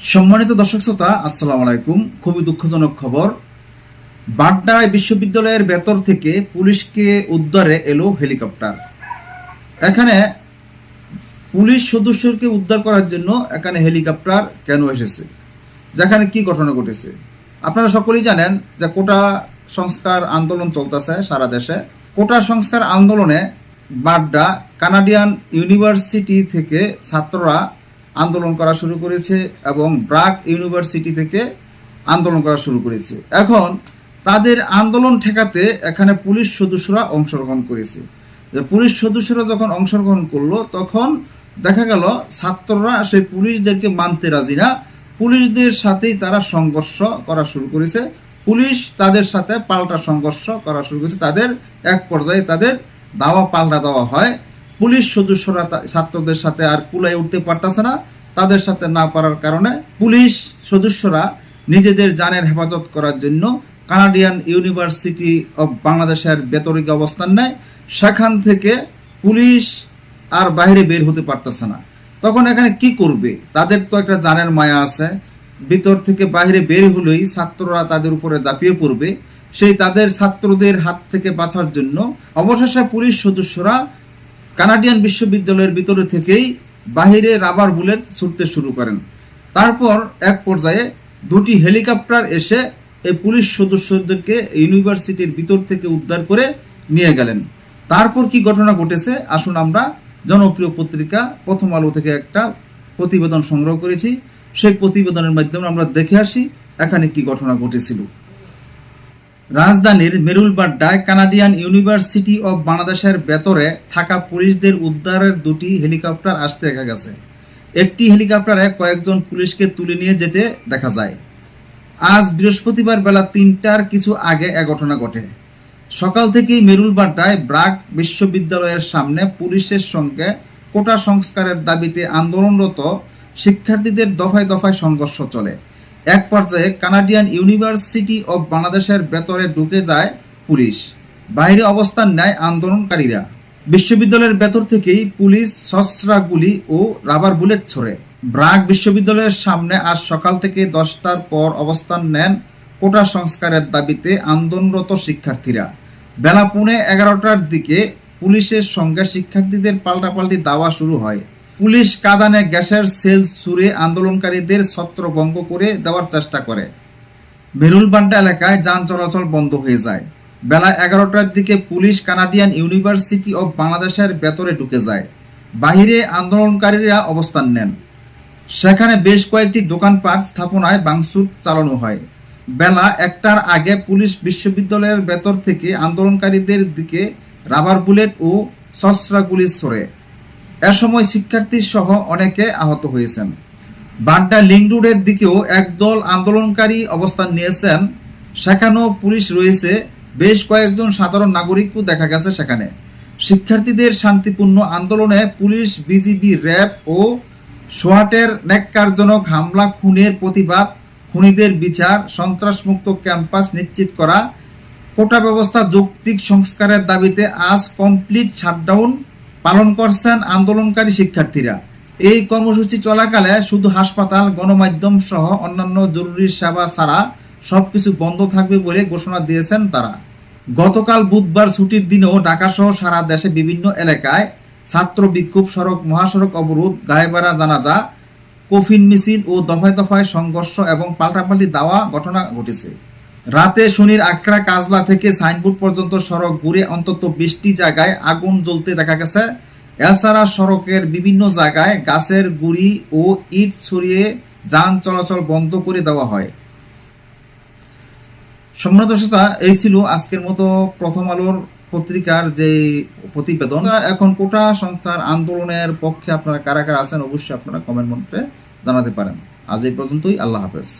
সম্মানিত দর্শক শ্রোতা, আসসালামু আলাইকুম। খুবই দুঃখজনক খবর। বাড্ডায় বিশ্ববিদ্যালয়ের ভেতর থেকে পুলিশকে উদ্ধারে এলো হেলিকপ্টার। এখানে পুলিশ সদস্যকে উদ্ধার করার জন্য এখানে হেলিকপ্টার কেন এসেছে? যেখানে কি ঘটনা ঘটেছে? আপনারা সকলেই জানেন যে কোটা সংস্কার আন্দোলন চলতেছে সারা দেশে। কোটা সংস্কার আন্দোলনে বাড্ডা কানাডিয়ান ইউনিভার্সিটি থেকে ছাত্ররা আন্দোলন করা শুরু করেছে এবং ব্রাক ইউনিভার্সিটি থেকে আন্দোলন করা শুরু করেছে। এখন তাদের আন্দোলন ঠেকাতে এখানে পুলিশ সদস্যরা অংশগ্রহণ করেছে। পুলিশ সদস্যরা যখন অংশগ্রহণ করল, তখন দেখা গেল ছাত্ররা, সেই পুলিশদেরকে মানতে রাজি না। পুলিশদের সাথেই তারা সংঘর্ষ করা শুরু করেছে। পুলিশ তাদের সাথে পাল্টা সংঘর্ষ করা শুরু করেছে। তাদের এক পর্যায়ে তাদের দাওয়া, পাল্টা দেওয়া হয়। পুলিশ সদস্যরা ছাত্রদের সাথে আর কুলাই উঠতে পারতেছে না। তাদের সাথে না পারার কারণে পুলিশ সদস্যরা নিজেদের জানের হেফাজত করার জন্য কানাডিয়ান ইউনিভার্সিটি অব বাংলাদেশের বেতরিক অবস্থান নেয়। সেখান থেকে পুলিশ আর বাইরে বের হতে পারতেছে না। তখন এখানে কি করবে? তাদের তো একটা জানের মায়া আছে। ভিতর থেকে বাইরে বের হলেই ছাত্ররা তাদের উপরে ঝাঁপিয়ে পড়বে। সেই তাদের ছাত্রদের হাত থেকে বাঁচার জন্য অবশেষে পুলিশ সদস্যরা কানাডিয়ান বিশ্ববিদ্যালয়ের ভিতরে থেকেই বাহিরে রাবার বুলেট ছুটতে শুরু করেন। তারপর এক পর্যায়ে দুটি হেলিকপ্টার এসে এই পুলিশ সদস্যদেরকে ইউনিভার্সিটির ভিতর থেকে উদ্ধার করে নিয়ে গেলেন। তারপর কি ঘটনা ঘটেছে? আসুন আমরা জনপ্রিয় পত্রিকা প্রথম আলো থেকে একটা প্রতিবেদন সংগ্রহ করেছি। সেই প্রতিবেদনের মাধ্যমে আমরা দেখে আসি এখানে কি ঘটনা ঘটেছিল। রাজধানীর মেরুলবাড্ডায় কানাডিয়ান ইউনিভার্সিটি অব বাংলাদেশের ভেতরে থাকা পুলিশদের উদ্ধারের দুটি হেলিকপ্টার আসতে দেখা গেছে। একটি হেলিকপ্টারে কয়েকজন পুলিশকে তুলে নিয়ে যেতে দেখা যায়। আজ বৃহস্পতিবার বেলা তিনটার কিছু আগে এ ঘটনা ঘটে। সকাল থেকেই মেরুলবাড্ডায় ব্রাক বিশ্ববিদ্যালয়ের সামনে পুলিশের সঙ্গে কোটা সংস্কারের দাবিতে আন্দোলনরত শিক্ষার্থীদের দফায় দফায় সংঘর্ষ চলে। এক পর্যায়ে কানাডিয়ান ইউনিভার্সিটি অব বাংলাদেশের ভেতরে ঢুকে যায় পুলিশ। বাইরে অবস্থান নেয় আন্দোলনকারীরা। বিশ্ববিদ্যালয়ের ভেতর থেকেই পুলিশ সস্ত্রা গুলি ও রাবার বুলেট ছোড়ে। ব্রাক বিশ্ববিদ্যালয়ের সামনে আজ সকাল থেকে দশটার পর অবস্থান নেন কোটা সংস্কারের দাবিতে আন্দোলনরত শিক্ষার্থীরা। বেলা পুনে এগারোটার দিকে পুলিশের সঙ্গে শিক্ষার্থীদের পাল্টাপাল্টি দাওয়া শুরু হয়। পুলিশ কাদানে গ্যাসের সেল ছুড়ে আন্দোলনকারীদের ছত্রভঙ্গ করে দেওয়ার চেষ্টা করে। মেরুলবাড্ডা এলাকায় যান চলাচল বন্ধ হয়ে যায়। বেলা এগারোটার দিকে পুলিশ কানাডিয়ান ইউনিভার্সিটি অব বাংলাদেশের ভেতরে ঢুকে যায়। বাহিরে আন্দোলনকারীরা অবস্থান নেন। সেখানে বেশ কয়েকটি দোকানপাট স্থাপনায় বাংসুর চালানো হয়। বেলা একটার আগে পুলিশ বিশ্ববিদ্যালয়ের ভেতর থেকে আন্দোলনকারীদের দিকে রাবার বুলেট ও সস্ত্রা গুলি ছোড়ে। এ সময় শিক্ষার্থী সহ অনেকে আহত হয়েছেন। বাড্ডা লিং রোডের দিকেও একদল আন্দোলনকারী অবস্থান নিয়েছেন। সেখানেও পুলিশ রয়েছে। বেশ কয়েকজন সাধারণ নাগরিকও দেখা গেছে সেখানে। শিক্ষার্থীদের শান্তিপূর্ণ আন্দোলনে পুলিশ, বিজিবি, র্যাব ও সোয়াটের ন্যাক্কারজনক হামলা, খুনের প্রতিবাদ, খুনিদের বিচার, সন্ত্রাসমুক্ত ক্যাম্পাস নিশ্চিত করা, কোটা ব্যবস্থা যৌক্তিক সংস্কারের দাবিতে আজ কমপ্লিট শাটডাউন পালন করছেন আন্দোলনকারী শিক্ষার্থীরা। এই কর্মসূচি চলাকালে শুধু হাসপাতাল, গণমাধ্যম সহ অন্যান্য জরুরি সেবা ছাড়া সবকিছু বন্ধ থাকবে বলে ঘোষণা দিয়েছেন তারা। গতকাল বুধবার ছুটির দিনেও ঢাকা সহ সারা দেশে বিভিন্ন এলাকায় ছাত্র বিক্ষোভ সড়ক, মহাসড়ক অবরোধ গায়েবাড়া জানাজা, কফিন মিছিল ও দফায় দফায় সংঘর্ষ এবং পাল্টাপাল্টি দাওয়া ঘটনা ঘটেছে। রাতে শনির আকরা কাজলা থেকে সাইনবোর্ড পর্যন্ত সড়ক ঘুরে অন্তত বিশটি জায়গায় আগুন জ্বলতে দেখা গেছে। এছাড়া সড়কের বিভিন্ন জায়গায় গাছের গুড়ি ও ইট ছড়িয়ে যান চলাচল বন্ধ করে দেওয়া হয়। শ্রোতা, এই ছিল আজকের মতো প্রথম আলোর পত্রিকার যে প্রতিবেদন। এখন কোটা সংস্থার আন্দোলনের পক্ষে আপনারা কারা কারা আছেন অবশ্যই আপনারা কমেন্ট মধ্যে জানাতে পারেন। আজ এই পর্যন্তই, আল্লাহ হাফেজ।